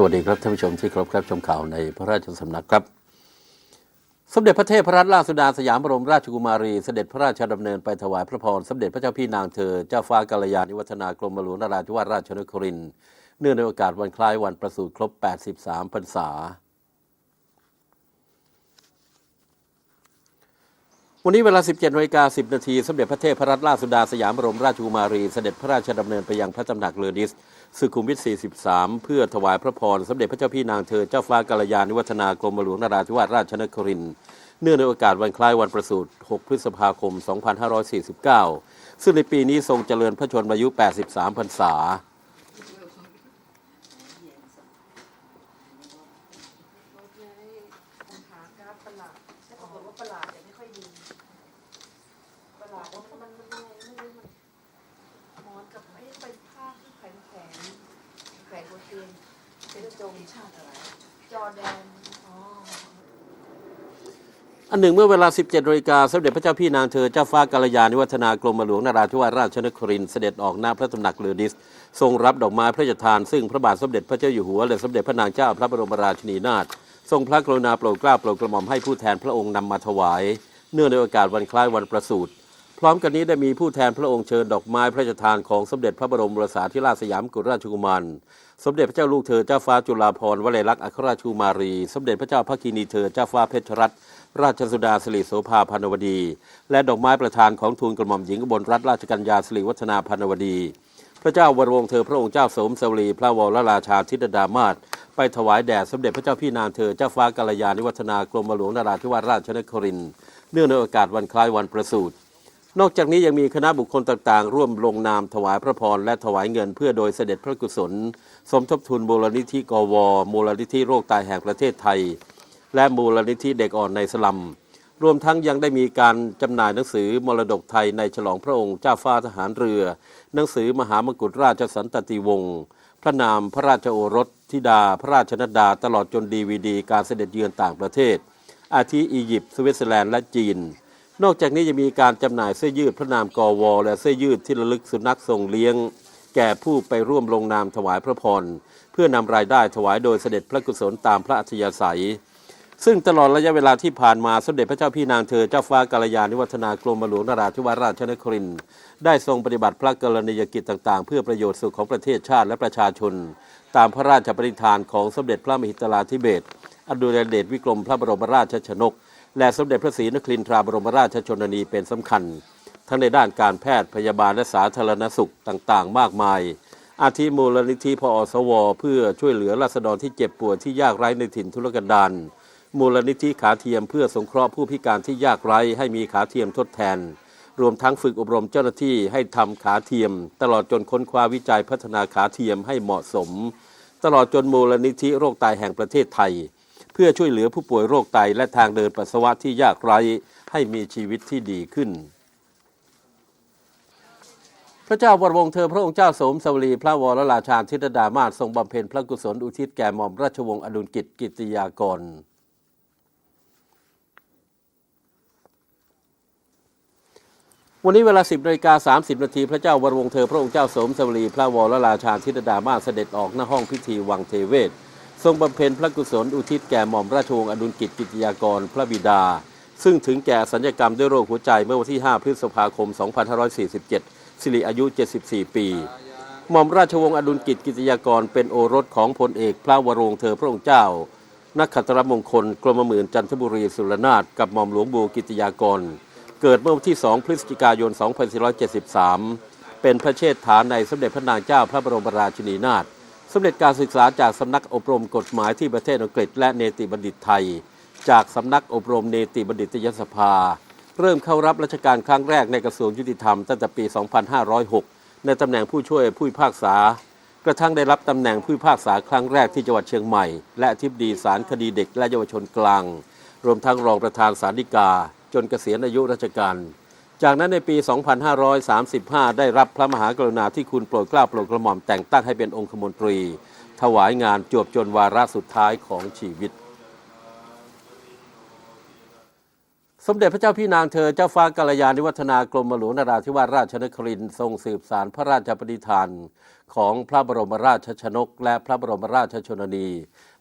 สวัสดีครับท่านผู้ชมที่เคารพครับชมข่าวในพระราชสำนักครับ สมเด็จพระเทพรัตนราชสุดาสยามบรมราชกุมารีเสด็จพระราชดำเนินไปถวายพระพรสมเด็จพระเจ้าพี่นางเธอเจ้าฟ้ากัลยาณิวัฒนากรมหลวงนราธิวาสราชนครินเนื่องในโอกาสวันคล้ายวันประสูติครบ 83 พรรษา วันนี้เวลา 17นาฬิกา10 นาทีสมเด็จพระเทพรัตนราชสุดาสยามบรมราชกุมารีเสด็จพระราชดำเนินไปยังพระตำหนักเรือดิส สุขุมวิท 43 เพื่อถวายพระพรสมเด็จพระเจ้าพี่นางเธอเจ้าฟ้ากัลยาณิวัฒนากรมหลวงนราธิวาสราชนครินทร์เนื่องในโอกาสวันคล้ายวันประสูติ6พฤษภาคม 2549 ซึ่งในปีนี้ทรงเจริญพระชนมายุ 83 พรรษา รถไงผมหากราฟประหลาดแล้วปรากฏว่าประหลาดแต่ไม่ค่อยดี ประหลาดแล้วมันมันยังไงไม่รู้มันหมอนกับไอ้ไปผ้าที่แข็งแข็งแข็งบนเตียงเป็นจง ชาติอะไร จอแดน อ๋อ อันหนึ่งเมื่อเวลา 17นาฬิกาสมเด็จพระเจ้าพี่นางเธอเจ้าฟ้ากัลยาณิวัฒนากรมหลวงนาราธิวาสราชนครินทร์เสด็จออกหน้าพระตำหนักเรือดิส ทรงรับดอกไม้พระราชทาน ซึ่งพระบาทสมเด็จพระเจ้าอยู่หัวและสมเด็จพระนางเจ้าพระบรมราชินีนาถทรงพระกรุณาโปรดเกล้าโปรดกระหม่อมให้ผู้แทนพระองค์นำมาถวาย เนื่องในโอกาสวันคล้ายวันประสูติ พร้อมกันนี้ได้มีผู้แทนพระองค์เชิญดอกไม้พระราชทานของสมเด็จพระบรมโอรสาธิราชสยามกุฎราชกุมาร สมเด็จพระเจ้าลูกเธอเจ้าฟ้าจุฬาภรณ์วลัยลักษณ์อัครราชกุมารี สมเด็จพระเจ้าพระกินีเธอเจ้าฟ้าเพชรรัตนราชสุดาสิริโสภาพานวดี และดอกไม้ประธานของทูลกระหม่อมหญิงบลรัตนราชกัญญาสิริวัฒนาพานวดี พระเจ้าวรวงเธอพระองค์เจ้าสมสวรีพระวรราชาธิดามาศไปถวายแด่สมเด็จพระเจ้าพี่นางเธอเจ้าฟ้ากัลยาณิวัฒนากรมหลวงนราธิวาสราชนครินเนื่องในโอกาสวันคล้ายวันประสูติ นอกจากนี้ยังมีคณะบุคคลต่างๆ ร่วมลงนามถวายพระพรและถวายเงินเพื่อโดยเสด็จพระกุศล สมทบทุนมูลนิธิกวมูลนิธิโรคตายแห่งประเทศไทย และมูลนิธิเด็กอ่อนในสลัม รวมทั้งยังได้มีการจำหน่ายหนังสือมรดกไทยในฉลองพระองค์เจ้าฟ้าทหารเรือ หนังสือมหามกุฎราชสันตติวงศ์พระนามพระราชโอรสธิดา พระราชนดดาตลอดจนดีวีดี การเสด็จเยือนต่างประเทศ อาทิอียิปต์สวิตเซอร์แลนด์และจีน นอกจากนี้ยังมีการจำหน่ายเสื้อยืดพระนามกอวอและเสื้อยืดที่ระลึกสุนัขทรงเลี้ยง แก่ผู้ไปร่วมลงนามถวายพระพร เพื่อนำรายได้ถวายโดยเสด็จพระกุศลตามพระอัธยาศัย ซึ่งตลอดระยะเวลาที่ผ่านมาสมเด็จพระเจ้าพี่นางเธอเจ้าฟ้ากาลยาณิวัฒนากรมหลวงนราธิวาสราชนครินได้ทรงปฏิบัติพระกรณียกิจต่างๆ เพื่อประโยชน์สุขของประเทศชาติและประชาชน ตามพระราชปณิธานของสมเด็จพระมหิตลาธิเบศรอดุลยเดชวิกรมพระบรมราชชนก และสมเด็จพระศรีนครินทราบรมราชชนนีเป็นสำคัญ ทั้งในด้านการแพทย์พยาบาลและสาธารณสุขต่างๆ มากมาย อาทิมูลนิธิพอสว เพื่อช่วยเหลือราษฎรที่เจ็บป่วยที่ยากไร้ในถิ่นทุรกันดารมูลนิธิขาเทียมเพื่อสงเคราะห์ผู้พิการที่ยากไร้ให้มีขาเทียมทดแทน รวมทั้งฝึกอบรมเจ้าหน้าที่ให้ทำขาเทียม ตลอดจนค้นคว้าวิจัยพัฒนาขาเทียมให้เหมาะสม ตลอดจนมูลนิธิโรคไตแห่งประเทศไทย พื่อช่วยเหลือผู้ป่วยโรคไตและทางเดินปัสสาวะที่ยากไร้ให้มีชีวิตที่ดีขึ้น พระเจ้าวรวงศ์เธอพระองค์เจ้าสมสวรีพระวรราชาธิดามาศทรงบำเพ็ญพระกุศลอุทิศแก่หม่อมราชวงศ์อดุลกิจกิติยากรวันนี้เวลา 10นาฬิกา30 นาทีพระเจ้าวรวงศ์เธอพระองค์เจ้าสมสวรีพระวรราชาธิดามาศเสด็จออกหน้าห้องพิธีวังเทเวศ ทรงบำเพ็ญพระกุศลอุทิศแก่หม่อมราชวงศ์อดุลกิจกิติยากรพระบิดา ซึ่งถึงแก่สัญญกรรมด้วยโรคหัวใจเมื่อวันที่ 5 พฤษภาคม 2547 สิริอายุ 74 ปี หม่อมราชวงศ์อดุลกิจกิติยากรเป็นโอรสของพลเอกพระวรวงเธอพระองค์เจ้า นักขัตรมงคลกรมหมื่นจันทบุรีสุรนาถกับหม่อมหลวงบูกิติยากร เกิดเมื่อวันที่ 2 พฤศจิกายน 2473 เป็นพระเชษฐาในสมเด็จพระนางเจ้าพระบรมราชินีนาถ สำเร็จการศึกษาจากสำนักอบรมกฎหมายที่ประเทศอังกฤษ และเนติบัณฑิตไทย จากสำนักอบรมเนติบัณฑิตยสภา เริ่มเข้ารับราชการครั้งแรกในกระทรวงยุติธรรมตั้งแต่ปี 2506 ในตำแหน่งผู้ช่วยผู้พิพากษา กระทั่งได้รับตำแหน่งผู้พิพากษาครั้งแรกที่จังหวัดเชียงใหม่ และอธิบดีศาลคดีเด็กและเยาวชนกลาง รวมทั้งรองประธานศาลฎีกา จนเกษียณอายุราชการ จากนั้นในปี 2535 ได้รับพระมหากรุณาธิคุณโปรดเกล้าโปรดกระหม่อมแต่งตั้งให้เป็นองคมนตรี ถวายงานจวบจนวาระสุดท้ายของชีวิต สมเด็จพระเจ้าพี่นางเธอเจ้าฟ้ากัลยาณิวัฒนากรมหลวงนราธิวาสราชนครินทร์ทรงสืบสารพระราชปณิธานของพระบรมราชชนก และพระบรมราชชนนี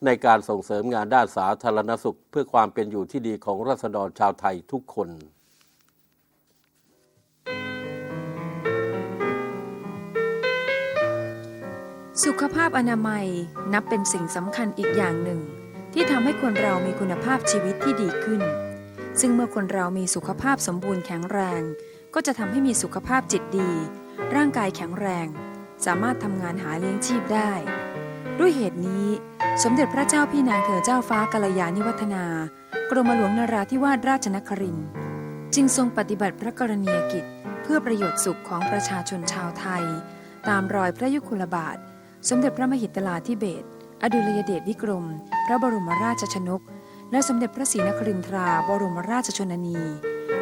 ในการส่งเสริมงานด้านสาธารณสุข เพื่อความเป็นอยู่ที่ดีของราษฎรชาวไทยทุกคน สุขภาพอนามัยนับเป็นสิ่งสำคัญอีกอย่างหนึ่ง ที่ทำให้คนเรามีคุณภาพชีวิตที่ดีขึ้น ซึ่งเมื่อคนเรามีสุขภาพสมบูรณ์แข็งแรง ก็จะทำให้มีสุขภาพจิตดี ร่างกายแข็งแรง สามารถทำงานหาเลี้ยงชีพได้ ด้วยเหตุนี้ สมเด็จพระเจ้าพี่นางเธอเจ้าฟ้ากัลยาณิวัฒนากรมหลวงนราธิวาสราชนครินจึงทรงปฏิบัติพระกรณียกิจ เพื่อประโยชน์สุขของประชาชนชาวไทย ตามรอยพระยุคลบาท สมเด็จพระมหิตลาธิเบศอดุลยเดชวิกรม พระบรมราชชนก และสมเด็จพระศรีนครินทรา บรมราชชนนี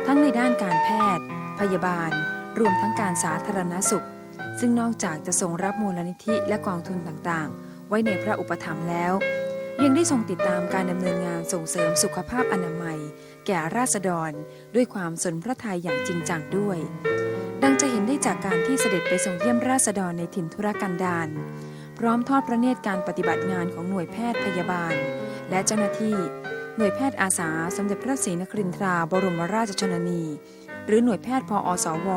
ทั้งในด้านการแพทย์ พยาบาล รวมทั้งการสาธารณสุข ซึ่งนอกจากจะทรงรับมูลนิธิและกองทุนต่างๆ ไว้ในพระอุปถัมภ์แล้ว ยังได้ทรงติดตามการดำเนินงานส่งเสริมสุขภาพอนามัย แก่ราษฎร ด้วยความสนพระทัยอย่างจริงจังด้วย ดังจากการที่เสด็จไปทรงเยี่ยมราษฎรในถิ่นธุรกันดารพร้อมทอดพระเนตรการปฏิบัติงานของหน่วยแพทย์พยาบาล และเจ้าหน้าที่ หน่วยแพทย์อาสา สมเด็จพระศรีนครินทราบรมราชชนนี หรือหน่วยแพทย์พออสว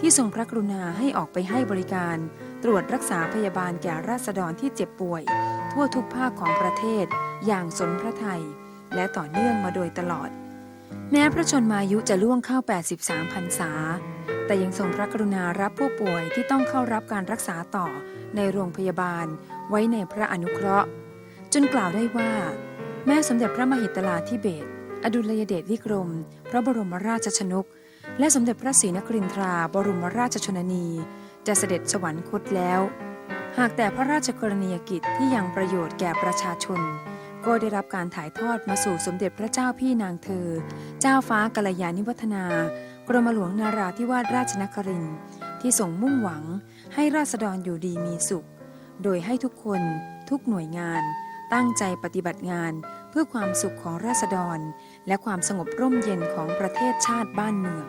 ที่ทรงพระกรุณาให้ออกไปให้บริการ ตรวจรักษาพยาบาลแก่ราษฎรที่เจ็บป่วย ทั่วทุกภาคของประเทศอย่างสนพระไทย และต่อเนื่องมาโดยตลอด แม้พระชนมายุจะล่วงเข้า 83พรรษา แต่ยังทรงพระกรุณารับผู้ป่วยที่ต้องเข้ารับการรักษาต่อในโรงพยาบาล ไว้ในพระอนุเคราะห์ จนกล่าวได้ว่า แม่สมเด็จพระมหิตลาธิเบศอดุลยเดชวิกรม พระบรมราชชนก และสมเด็จพระศรีนครินทรา บรมราชชนนี จะเสด็จสวรรคตแล้ว หากแต่พระราชกรณียกิจที่ยังประโยชน์แก่ประชาชน ก็ได้รับการถ่ายทอดมาสู่สมเด็จพระเจ้าพี่นางเธอ เจ้าฟ้ากัลยาณิวัฒนากรมหลวงนาราธิวาสราชนครินทร์ที่ส่งมุ่งหวังให้ราษฎรอยู่ดีมีสุข โดยให้ทุกคนทุกหน่วยงาน ตั้งใจปฏิบัติงานเพื่อความสุขของราษฎร และความสงบร่มเย็นของประเทศชาติบ้านเมือง